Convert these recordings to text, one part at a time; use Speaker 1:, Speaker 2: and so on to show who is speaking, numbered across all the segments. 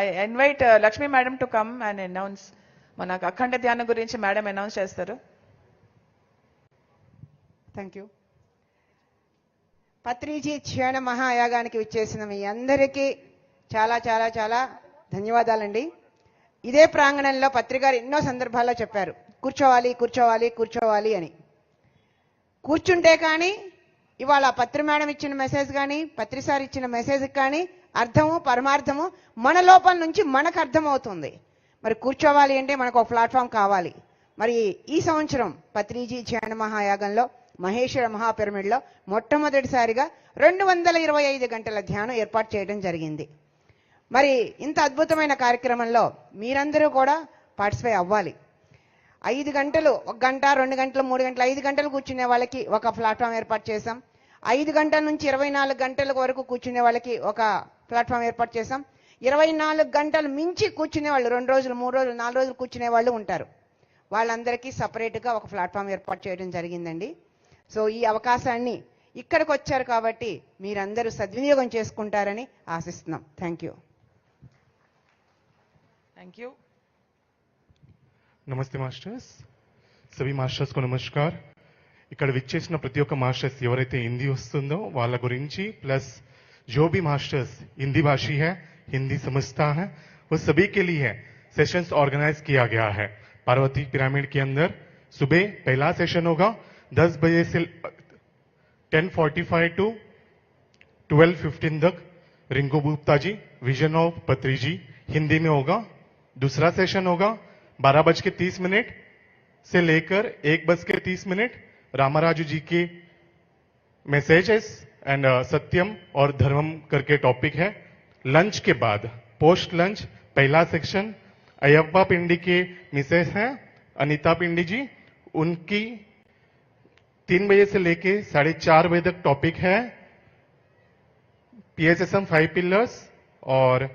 Speaker 1: I invite Lakshmi madam to come and announce మనకు అఖండ ధ్యానం గురించి మేడం అనౌన్స్ చేస్తారు.
Speaker 2: థ్యాంక్ యూ పత్రిజీ క్షేణ మహాయాగానికి విచ్చేసిన మీ అందరికీ చాలా చాలా చాలా ధన్యవాదాలండి. ఇదే ప్రాంగణంలో పత్రికారు ఎన్నో సందర్భాల్లో చెప్పారు. కూర్చోవాలి కూర్చోవాలి కూర్చోవాలి అని. కూర్చుంటే కానీ ఇవాళ పత్రి మేడం ఇచ్చిన మెసేజ్ కానీ పత్రిసారి ఇచ్చిన మెసేజ్ కానీ అర్థము పరమార్థము మన లోపల నుంచి మనకు అర్థమవుతుంది. మరి కూర్చోవాలి అంటే మనకు ఒక ప్లాట్ఫామ్ కావాలి. మరి ఈ సంవత్సరం పత్రిజీ ధ్యాన మహాయాగంలో మహేశ్వర మహాపిరమిడ్లో మొట్టమొదటిసారిగా రెండు వందల ఇరవై ఐదు గంటల ధ్యానం ఏర్పాటు చేయడం జరిగింది. మరి ఇంత అద్భుతమైన కార్యక్రమంలో మీరందరూ కూడా పార్టిసిపేట్ అవ్వాలి. ఐదు గంటలు ఒక గంట రెండు గంటలు మూడు గంటలు ఐదు గంటలు కూర్చునే వాళ్ళకి ఒక ప్లాట్ఫామ్ ఏర్పాటు చేశాం. ఐదు గంటల నుంచి ఇరవై నాలుగు గంటల వరకు కూర్చునే వాళ్ళకి ఒక ప్లాట్ఫామ్ ఏర్పాటు చేశాం. ఇరవై నాలుగు గంటలు మించి కూర్చునే వాళ్ళు రెండు రోజులు మూడు రోజులు నాలుగు రోజులు కూర్చునే వాళ్ళు ఉంటారు. వాళ్ళందరికీ సపరేట్గా ఒక ప్లాట్ఫామ్ ఏర్పాటు చేయడం జరిగిందండి. సో ఈ అవకాశాన్ని ఇక్కడికి వచ్చారు కాబట్టి మీరందరూ సద్వినియోగం చేసుకుంటారని ఆశిస్తున్నాం. Thank you.
Speaker 1: థ్యాంక్ యూ
Speaker 3: నమస్తే మాస్టర్స్. సవి మాస్టర్స్కు నమస్కార్. ఇక్కడ విచ్చేసిన ప్రతి ఒక్క మాస్టర్స్ ఎవరైతే హిందీ వస్తుందో వాళ్ళ గురించి ప్లస్ जो भी मास्टर्स हिंदी भाषी है, हिंदी समझता है, वो सभी के लिए सेशंस ऑर्गेनाइज किया गया है। पार्वती पिरामिड के अंदर सुबह पहला सेशन होगा 10 बजे से 10:45 टू 12:15 तक रिंकू गुप्ता जी विजन ऑफ़ पत्री जी हिंदी में होगा। दूसरा सेशन होगा, बारह बज के तीस मिनट से लेकर एक बज के तीस मिनट रामाराजू जी के मैसेजेस एंड सत्यम और धर्मम करके टॉपिक है लंच के बाद पोस्ट लंच पहला सेक्शन अयप्पा पिंडी के मिसेस हैं अनिता पिंडी जी उनकी तीन बजे से लेके साढ़े चार बजे तक टॉपिक है पीएसएसएम फाइव पिलर्स और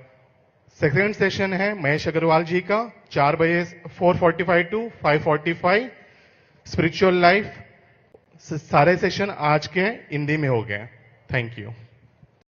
Speaker 3: सेकेंड सेशन है महेश अग्रवाल जी का चार बजे 4:45 टू 5:45 स्पिरिचुअल लाइफ सारे सेशन आज के हिंदी में हो गए थैंक यू